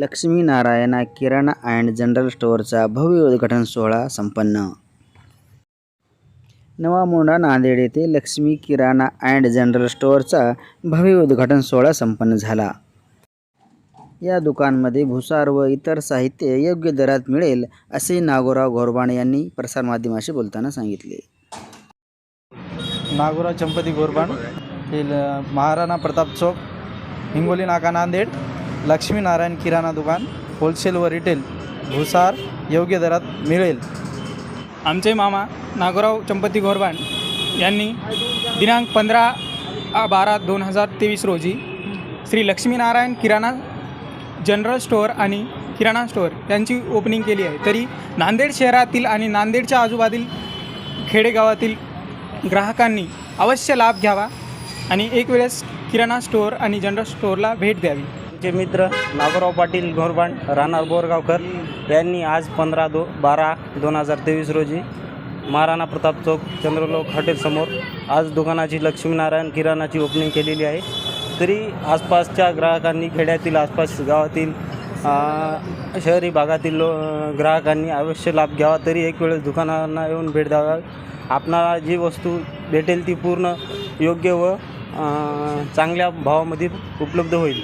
लक्ष्मीनारायणा Kirana and general स्टोअरचा भव्य उद्घाटन सोहळा संपन्न. नवा मोंढा नांदेड येथे लक्ष्मी किराणा अँड जनरल स्टोअरचा भव्य उद्घाटन सोहळा संपन्न झाला. या दुकानमध्ये भुसार व इतर साहित्य योग्य दरात मिळेल असे नागोराव घोरबाणे यांनी प्रसारमाध्यमाशी बोलताना सांगितले. नागोराव चंपती घोरबाण हे महाराणा प्रताप चौक हिंगोली नाका नांदेड. लक्ष्मीनारायण किराणा दुकान होलसेल व रिटेल भुसार योग्य दरात मिळेल. आमचे मामा नागोराव चंपती घोरबाण यांनी दिनांक पंधरा बारा दोन हजार तेवीस रोजी श्री लक्ष्मीनारायण किराणा जनरल स्टोअर आणि किराणा स्टोअर यांची ओपनिंग केली आहे. तरी नांदेड शहरातील आणि नांदेडच्या आजूबाजूल खेडेगावातील ग्राहकांनी अवश्य लाभ घ्यावा आणि एक वेळेस किराणा स्टोअर आणि जनरल स्टोअरला भेट द्यावी. आमचे मित्र नागोराव पाटील घोरबांड राहणार बोरगावकर यांनी आज पंधरा दो बारा दोन हजार तेवीस रोजी महाराणा प्रताप चौक चंद्रलोक हॉटेलसमोर आज दुकानाची लक्ष्मीनारायण किराणाची ओपनिंग केलेली आहे. तरी आसपासच्या ग्राहकांनी खेड्यातील आसपास गावातील शहरी भागातील लो ग्राहकांनी अवश्य लाभ घ्यावा. तरी एक वेळेस दुकानांना येऊन भेट द्यावा. आपणाला जी वस्तू भेटेल ती पूर्ण योग्य व चांगल्या भावामध्ये उपलब्ध होईल.